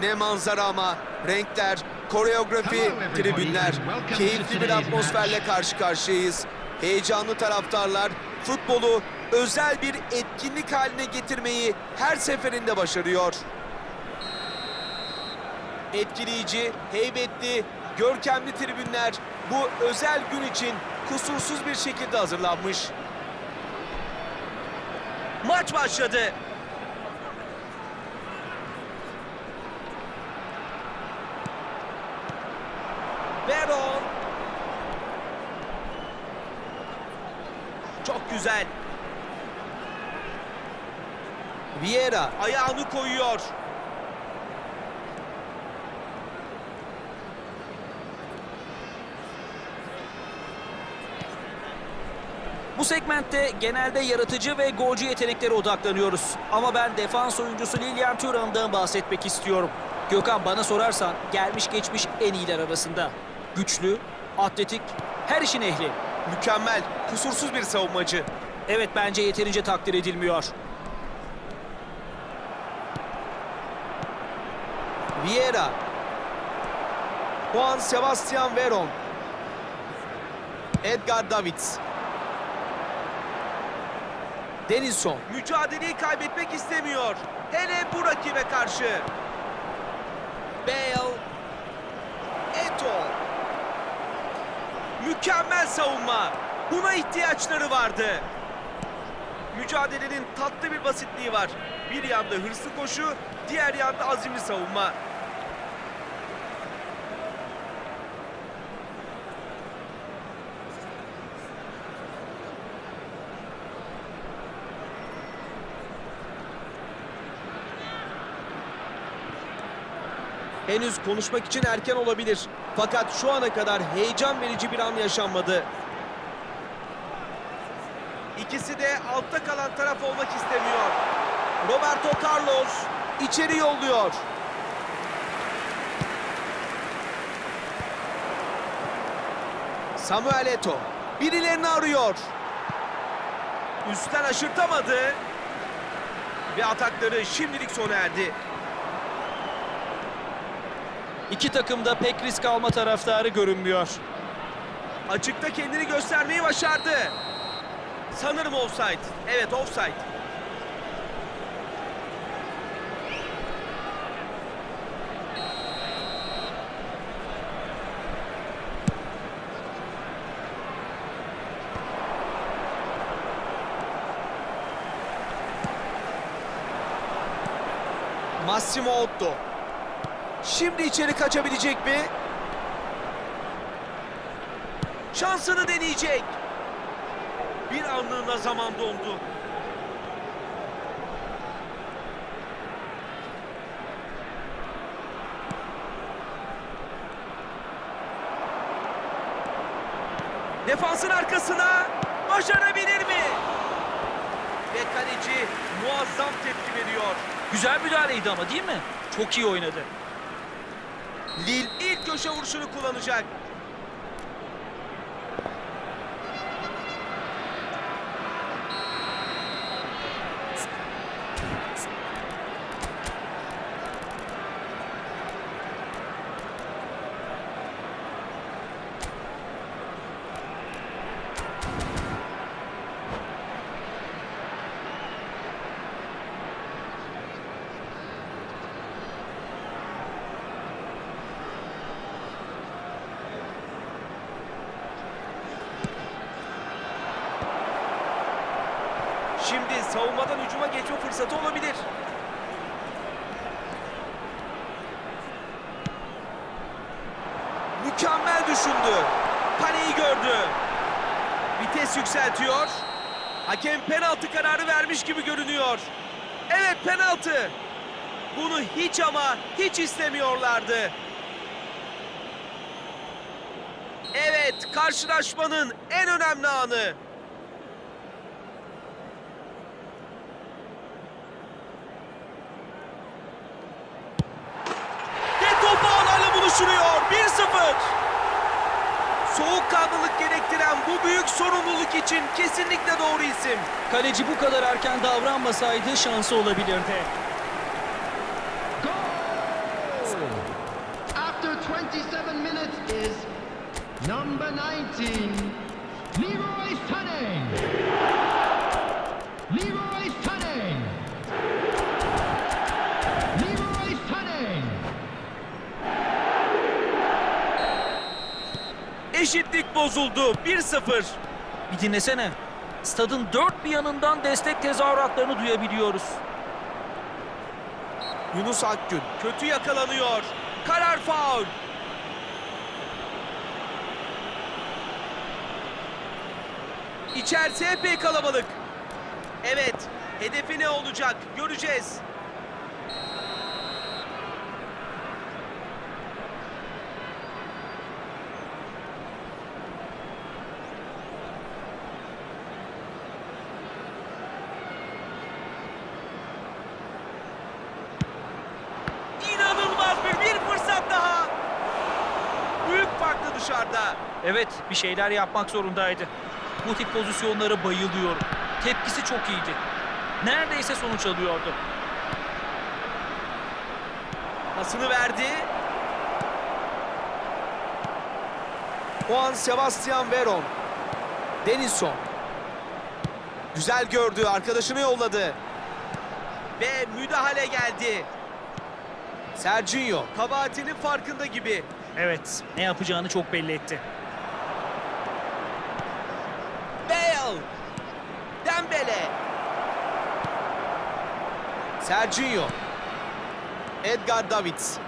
Ne manzara ama. Renkler, koreografi, tribünler. Keyifli bir atmosferle karşı karşıyayız. Heyecanlı taraftarlar futbolu özel bir etkinlik haline getirmeyi her seferinde başarıyor. Etkileyici, heybetli, görkemli tribünler bu özel gün için kusursuz bir şekilde hazırlanmış. Maç başladı. Veron. Çok güzel. Vieira ayağını koyuyor. Bu segmentte genelde yaratıcı ve golcü yeteneklere odaklanıyoruz. Ama ben defans oyuncusu Lilian Thuram'dan bahsetmek istiyorum. Gökhan bana sorarsan gelmiş geçmiş en iyiler arasında. Güçlü, atletik, her işin ehli. Mükemmel, kusursuz bir savunmacı. Evet bence yeterince takdir edilmiyor. Vieira. Juan Sebastian Veron. Edgar Davids. Denilson. Mücadeleyi kaybetmek istemiyor. Hele bu rakibe karşı. Bale. Eto. Mükemmel savunma. Buna ihtiyaçları vardı. Mücadelenin tatlı bir basitliği var. Bir yanda hırslı koşu, diğer yanda azimli savunma. Henüz konuşmak için erken olabilir. Fakat şu ana kadar heyecan verici bir an yaşanmadı. İkisi de altta kalan taraf olmak istemiyor. Roberto Carlos içeri yolluyor. Samuel Eto'o birilerini arıyor. Üstten aşırtamadı. Ve atakları şimdilik sona erdi. İki takımda pek risk alma taraftarı görünmüyor. Açıkta kendini göstermeyi başardı. Sanırım offside. Evet offside. Massimo Otto. Şimdi içeri kaçabilecek mi? Şansını deneyecek. Bir anlığına zaman dondu. Defansın arkasına başarabilir mi? Ve kaleci muazzam tepki veriyor. Güzel müdahaleydi ama değil mi? Çok iyi oynadı. Lille ilk köşe vuruşunu kullanacak. Fırsatı olabilir. Mükemmel düşündü. Kaleyi gördü. Vites yükseltiyor. Hakem penaltı kararı vermiş gibi görünüyor. Evet penaltı. Bunu hiç ama hiç istemiyorlardı. Evet karşılaşmanın en önemli anı. Ve topu ağlarla buluşturuyor. 1-0. Soğukkanlılık gerektiren bu büyük sorumluluk için kesinlikle doğru isim. Kaleci bu kadar erken davranmasaydı şansı olabilirdi. 27 minutes is number 19, Leroy Sané. Leroy Sané. Leroy Sané. Eşitlik bozuldu. 1-0. Bir dinlesene. Stadın dört bir yanından destek tezahüratlarını duyabiliyoruz. Yunus Akgün kötü yakalanıyor. Karar faul. İçerisi epey kalabalık. Evet, hedefi ne olacak göreceğiz. İnanılmaz bir, bir fırsat daha. Büyük farklı dışarıda. Evet, bir şeyler yapmak zorundaydı. Bu tip pozisyonlara bayılıyorum. Tepkisi çok iyiydi. Neredeyse sonuç alıyordu. Pasını verdi. Juan Sebastian Veron. Denison. Güzel gördü. Arkadaşını yolladı. Ve müdahale geldi. Serginho. Kabahatinin farkında gibi. Evet, ne yapacağını çok belli etti. Bale. Dembele. Serginho. Edgar Davids.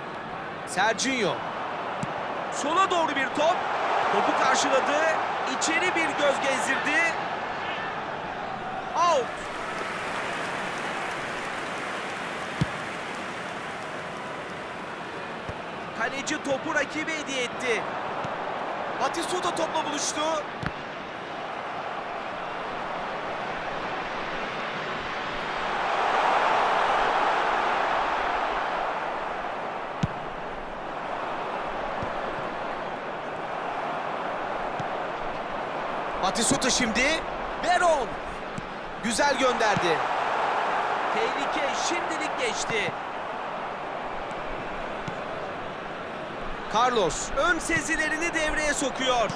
Serginho. Sola doğru bir top. Topu karşıladı. İçeri bir göz gezdirdi. Out. Kaleci topu rakibe hediye etti. Batistuta topla buluştu. Batistuta şimdi. Veron. Güzel gönderdi. Tehlike şimdilik geçti. Carlos ön sezilerini devreye sokuyor.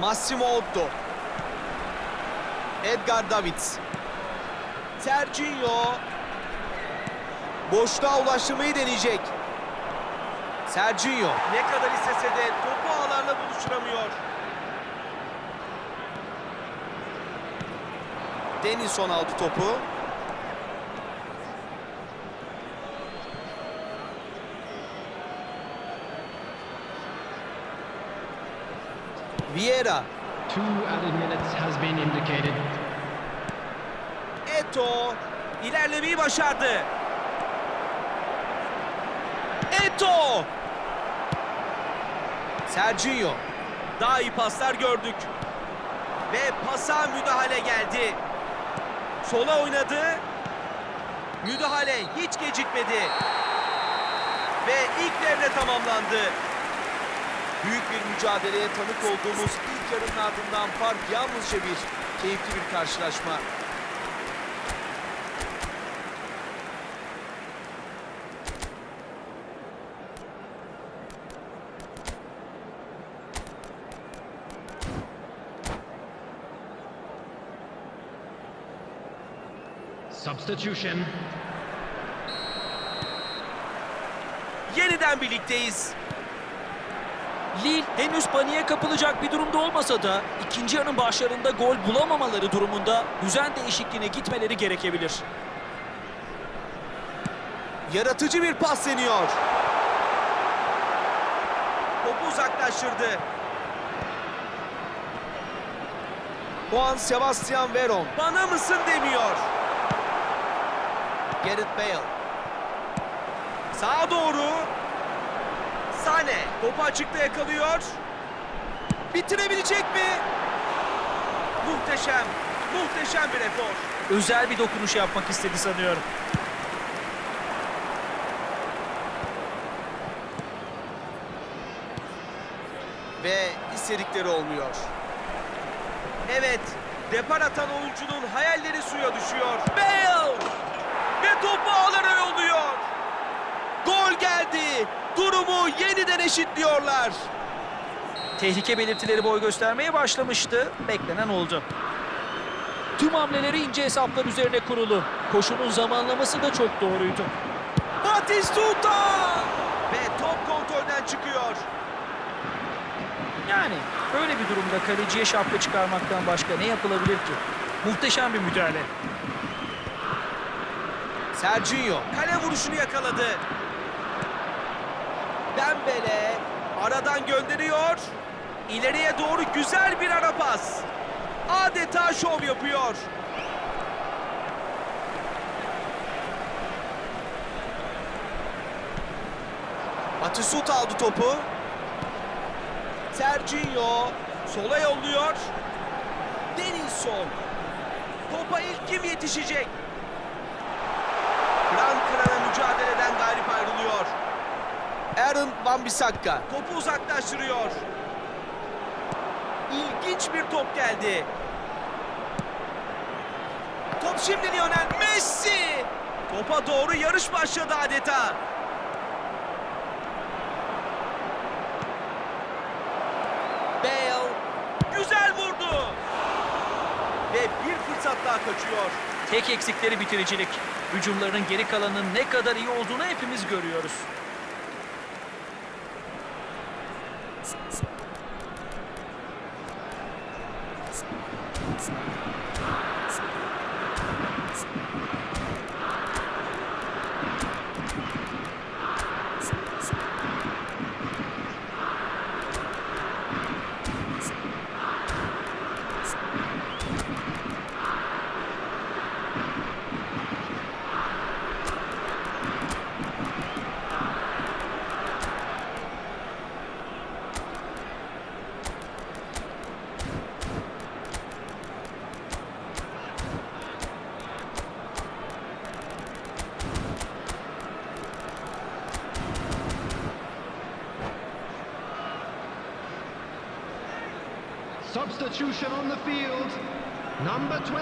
Massimo Otto. Edgar Davids. Serginho. Boşluğa ulaştırmayı deneyecek. Serginho. Ne kadar istese de topu ağlarla buluşturamıyor. Denison aldı topu. Vieira. Two added minutes has been indicated. Eto ilerlemeyi başardı. Eto! Serginho. Daha iyi paslar gördük. Ve pasa müdahale geldi. Sola oynadı. Müdahale hiç gecikmedi. Ve ilk devre tamamlandı. Büyük bir mücadeleye tanık olduğumuz ilk yarının ardından fark yalnızca bir keyifli bir karşılaşma. Substitution. Yeniden birlikteyiz. Lille henüz paniğe kapılacak bir durumda olmasa da ikinci yarının başlarında gol bulamamaları durumunda düzen değişikliğine gitmeleri gerekebilir. Yaratıcı bir pas deniyor. Topu uzaklaştırdı. Juan Sebastian Veron. Bana mısın demiyor. Gareth Bale. Sağa doğru. Sane. Topu açıkta yakalıyor. Bitirebilecek mi? Muhteşem. Muhteşem bir efor. Özel bir dokunuş yapmak istedi sanıyorum. Ve istedikleri olmuyor. Evet, depar atan oyuncunun hayalleri suya düşüyor. Bale! Topu ağlara yolluyor. Gol geldi. Durum Durumu yeniden eşitliyorlar. Tehlike belirtileri boy göstermeye başlamıştı. Beklenen oldu. Tüm hamleleri ince hesaplar üzerine kurulu. Koşunun zamanlaması da çok doğruydu. Batistuta! Ve top kontrolden çıkıyor. Yani böyle bir durumda kaleciye şapka çıkarmaktan başka ne yapılabilir ki? Muhteşem bir müdahale. Serginho kale vuruşunu yakaladı. Dembele aradan gönderiyor. İleriye doğru güzel bir ara pas. Adeta şov yapıyor. Batistuta aldı topu. Serginho sola yolluyor. Denilson. Topa ilk kim yetişecek? Kıran kırana mücadeleden galip ayrılıyor. Aaron Wan-Bissaka topu uzaklaştırıyor. İlginç bir top geldi. Top şimdi Lionel Messi. Topa doğru yarış başladı adeta. Bale güzel vurdu. Ve bir fırsat daha kaçıyor. Tek eksikleri bitiricilik. Hücumlarının geri kalanının ne kadar iyi olduğunu hepimiz görüyoruz.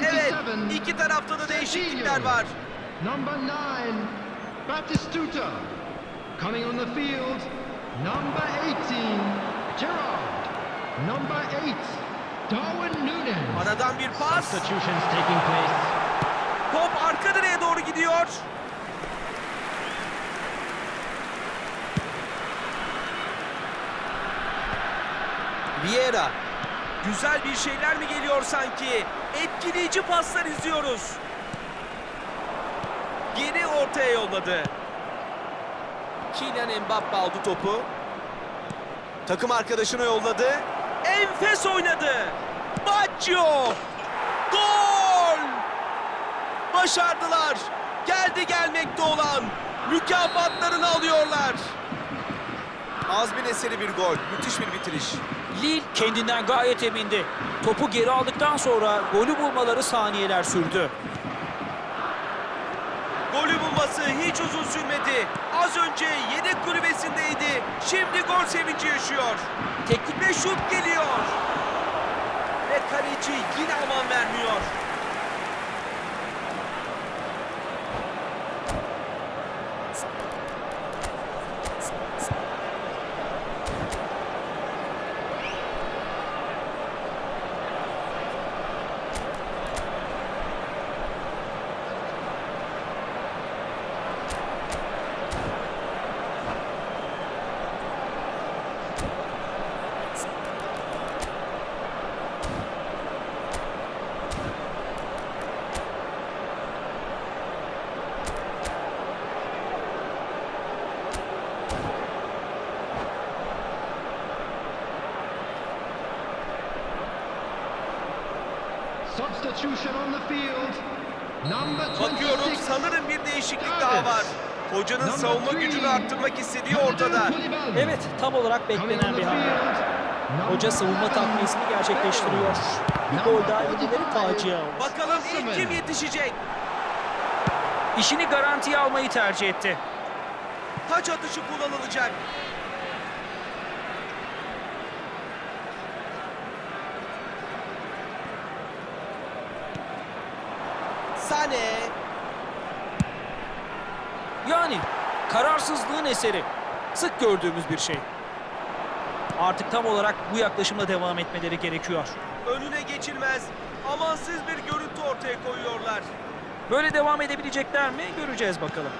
Evet, iki tarafta da değişiklikler var. Number 9, Batistuta. Coming on the field, number 18, Gerard. Number 8, Darwin Nunes. Aradan bir pas. Substitutions taking place. Top arka direğe doğru gidiyor. Vieira. Güzel bir şeyler mi geliyor sanki? Etkileyici paslar izliyoruz. Geri ortaya yolladı. Kylian Mbappe aldı topu. Takım arkadaşına yolladı. Enfes oynadı. Baggio. Gol! Başardılar. Geldi gelmekte olan mükafatlarını alıyorlar. Azmin eseri bir gol. Müthiş bir bitiriş. Lille kendinden gayet emindi. Topu geri aldıktan sonra golü bulmaları saniyeler sürdü. Golü bulması hiç uzun sürmedi. Az önce yedek kulübesindeydi. Şimdi gol sevinci yaşıyor. Teknik ve şut geliyor. Ve kaleci yine aman vermiyor. Bakıyorum sanırım bir değişiklik daha var. Hocanın savunma gücünü arttırmak istediği ortada. Evet tam olarak beklenen bir hamle. Hoca savunma takviyesini gerçekleştiriyor. Bir gol daha yedileri facia. Bakalım ilk kim yetişecek? İşini garantiye almayı tercih etti. Taç atışı kullanılacak. Sane Yani kararsızlığın eseri. Sık gördüğümüz bir şey. Artık tam olarak bu yaklaşımla devam etmeleri gerekiyor. Önüne geçilmez, amansız bir görüntü ortaya koyuyorlar. Böyle devam edebilecekler mi? Göreceğiz bakalım.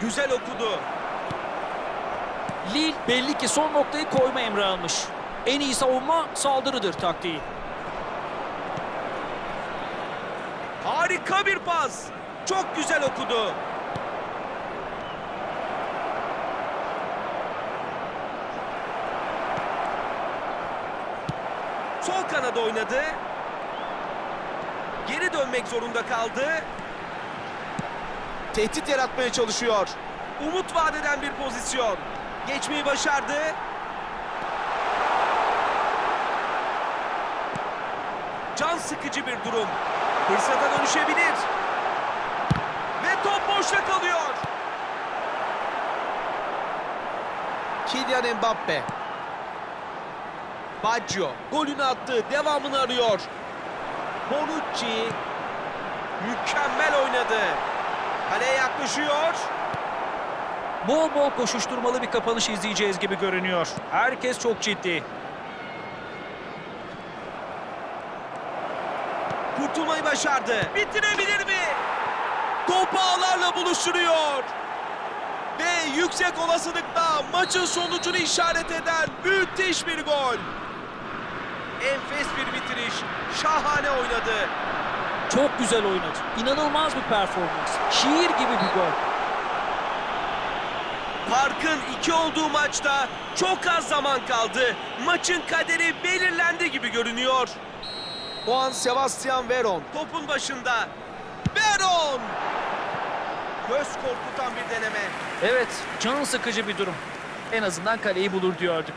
Güzel okudu. Lille belli ki son noktayı koyma emri almış. En iyi savunma saldırıdır taktiği. Harika bir pas. Çok güzel okudu. Sol kanada oynadı. Geri dönmek zorunda kaldı. Tehdit yaratmaya çalışıyor. Umut vadeden bir pozisyon. Geçmeyi başardı. Can sıkıcı bir durum. Fırsata dönüşebilir. Ve top boşta kalıyor. Kylian Mbappe. Baggio golünü attı. Devamını arıyor. Bonucci mükemmel oynadı. Kaleye yaklaşıyor. Bol bol koşuşturmalı bir kapanış izleyeceğiz gibi görünüyor. Herkes çok ciddi. Kurtulmayı başardı. Bitirebilir mi? Topu ağlarla buluşturuyor. Ve yüksek olasılıkla maçın sonucunu işaret eden müthiş bir gol. Enfes bir bitiriş. Şahane oynadı. Çok güzel oynadı. İnanılmaz bir performans. Şiir gibi bir gol. Farkın iki olduğu maçta çok az zaman kaldı. Maçın kaderi belirlendi gibi görünüyor. O an Sebastian Veron topun başında. Veron! Göz korkutan bir deneme. Evet, can sıkıcı bir durum. En azından kaleyi bulur diyorduk.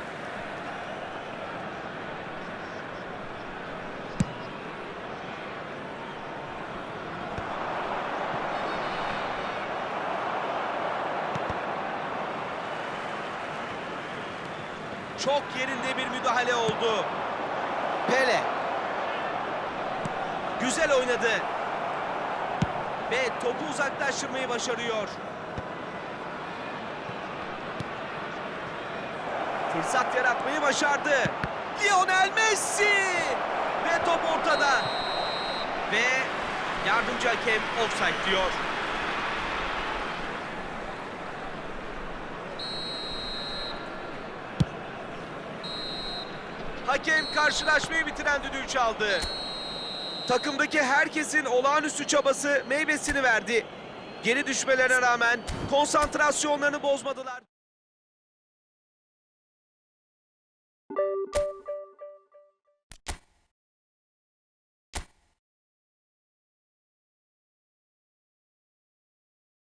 Çok yerinde bir müdahale oldu. Güzel oynadı. Ve topu uzaklaştırmayı başarıyor. Fırsat yaratmayı başardı. Lionel Messi! Ve top ortada. Ve yardımcı hakem offside diyor. Hakem karşılaşmayı bitiren düdüğü çaldı. Takımdaki herkesin olağanüstü çabası meyvesini verdi. Geri düşmelerine rağmen konsantrasyonlarını bozmadılar.